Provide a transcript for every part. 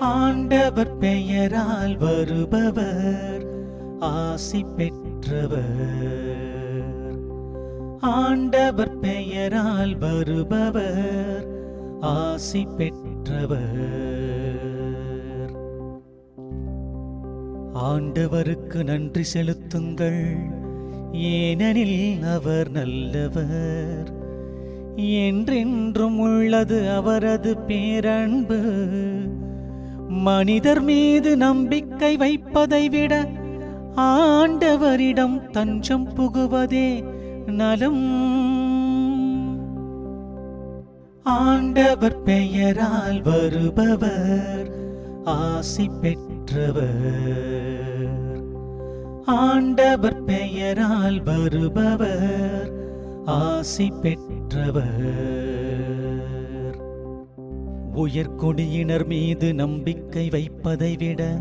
ஆண்டவர் பெயரால் வருபவர் ஆசி பெற்றவர். ஆண்டவர் பெயரால் வருபவர் ஆசி பெற்றவர். ஆண்டவருக்கு நன்றி செலுத்துங்கள். ஏனெனில் அவர் நல்லவர். என்றென்றும் உள்ளது அவரது பேரன்பு. மனிதர் மீது நம்பிக்கை வைப்பதை விட ஆண்டவரிடம் தஞ்சம் புகுவதே நலம். ஆண்டவர் பெயரால் வருபவர் ஆசி பெற்றவர். ஆண்டவர் பெயரால் வருபவர் ஆசி பெற்றவர். உயர்கொடியினர் மீது நம்பிக்கை வைப்பதை விட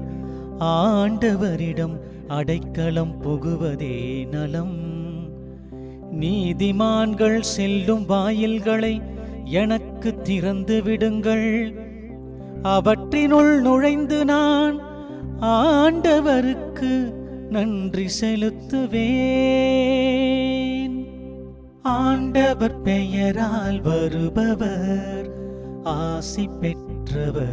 ஆண்டவரிடம் அடைக்கலம் புகுவதே நலம். நீதிமான்கள் செல்லும் வாயில்களை எனக்கு திறந்து விடுங்கள். அவற்றினுள் நுழைந்து நான் ஆண்டவருக்கு நன்றி செலுத்துவேன். ஆண்டவர் பெயரால் வருபவர் ஆசி பெற்றவர்.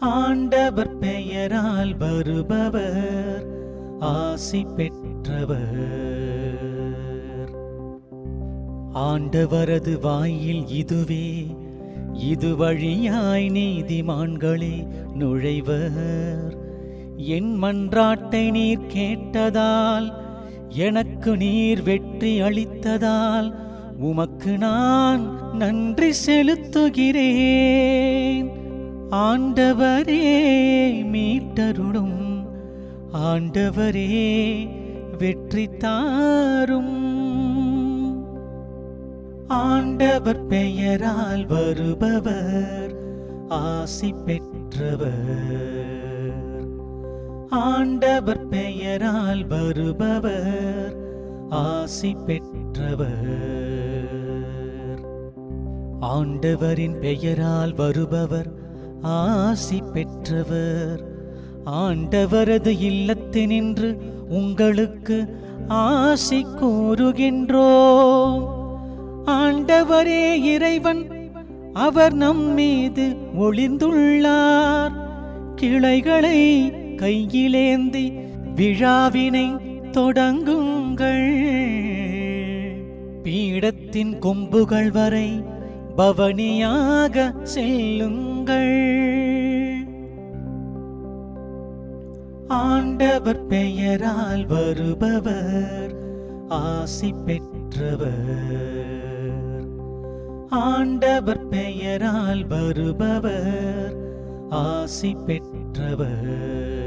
ஆண்டவர் பெயரால் வருபவர். ஆசி பெற்றவர். ஆண்டவரது வாயில் இதுவே இது வழியாய் நீதிமான்களே நுழைவர். என் மன்றாட்டை நீர் கேட்டதால் எனக்கு நீர் வெற்றி அளித்ததால் உமக்கு நான் நன்றி செலுத்துகிறேன். ஆண்டவரே மீட்டருளும். ஆண்டவரே வெற்றி தாரும். ஆண்டவர் பெயரால் வருபவர் ஆசி பெற்றவர். ஆண்டவர் பெயரால் வருபவர் ஆசி பெற்றவர். ஆண்டவரின் பெயரால் வருபவர் ஆசி பெற்றவர். ஆண்டவரது இல்லத்தினின்று உங்களுக்கு ஆசி கூறுகின்றோம். ஆண்டவரே இறைவன் அவர் நம் மீது ஒளிந்துள்ளார் கிளைகளை கையிலேந்தி விழாவினை தொடங்குங்கள். பீடத்தின் கொம்புகள் வரை பவனியாக செல்லுங்கள். ஆண்டவர் பெயரால் வருபவர் ஆசி பெற்றவர். ஆண்டவர் பெயரால் வருபவர் ஆசி பெற்றவர்.